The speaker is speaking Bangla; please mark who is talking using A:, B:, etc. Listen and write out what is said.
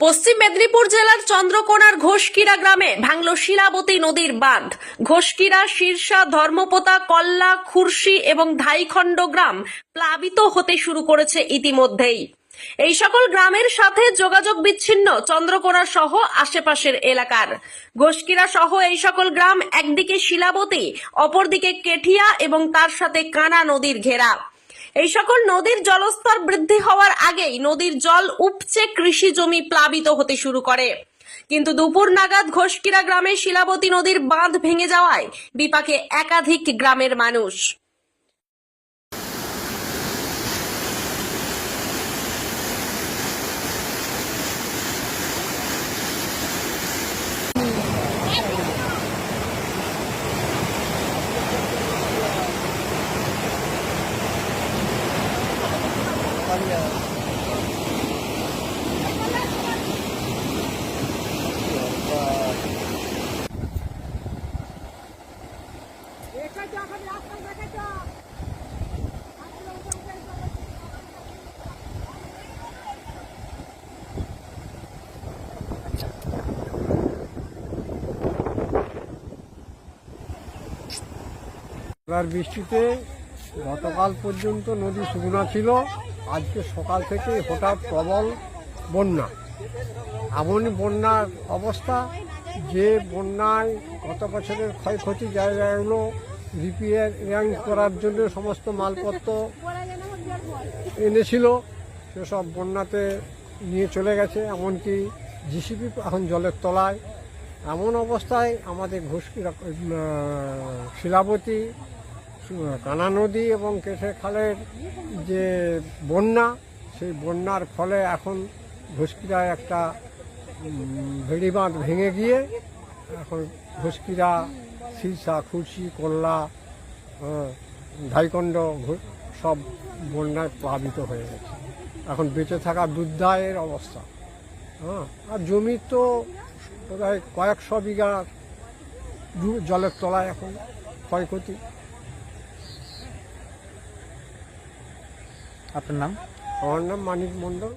A: পশ্চিম মেদিনীপুর জেলার চন্দ্রকোনার ঘোষকিরা গ্রামে ভাঙল শিলাবতী নদীর বাঁধ। ঘোষকিরা শীর্ষা ধর্মপোতা, কল্লা, খুরশি এবং ধাইখণ্ড গ্রাম প্লাবিত হতে শুরু করেছে ইতিমধ্যেই। এই সকল গ্রামের সাথে যোগাযোগ বিচ্ছিন্ন চন্দ্রকোনা সহ আশেপাশের এলাকার। ঘোষকিরা সহ এই সকল গ্রাম একদিকে শিলাবতী, অপরদিকে কেঠিয়া এবং তার সাথে কানা নদীর ঘেরা। এই সকল নদীর জলস্তর বৃদ্ধি হওয়ার আগেই নদীর জল উপচে কৃষি জমি প্লাবিত হতে শুরু করে। কিন্তু দুপুর নাগাদ ঘোষকিরা গ্রামে শিলাবতী নদীর বাঁধ ভেঙে যাওয়ায় বিপাকে একাধিক গ্রামের মানুষ।
B: kar ya. Ver bisiklet গতকাল পর্যন্ত নদী শুকনো ছিল, আজকে সকাল থেকে হঠাৎ প্রবল বন্যা। এমনই বন্যার অবস্থা, যে বন্যায় গত বছরের ক্ষয়ক্ষতি জায়গাগুলো রিপেয়ারিং করার জন্য সমস্ত মালপত্র এনেছিল, সেসব বন্যাতে নিয়ে চলে গেছে, এমনকি জিসিপি এখন জলের তলায়। এমন অবস্থায় আমাদের ঘুষকিরা শিলাবতী কানা নদী এবং কেশে খালের যে বন্যা, সেই বন্যার ফলে এখন ঘুষকিরায় একটা ভেড়ি বাঁধ ভেঙে গিয়ে এখন ঘুষকিরা সিরসা, খুরশি, কল্লা ধাইকণ্ড সব বন্যায় প্লাবিত হয়ে গেছে। এখন বেঁচে থাকা দুর্দায়ের অবস্থা। হ্যাঁ আর জমি তো প্রায় কয়েকশো বিঘা জলের তলায় এখন ক্ষয়ক্ষতি।
C: আপনার নাম?
B: আমার নাম মানিক মণ্ডল।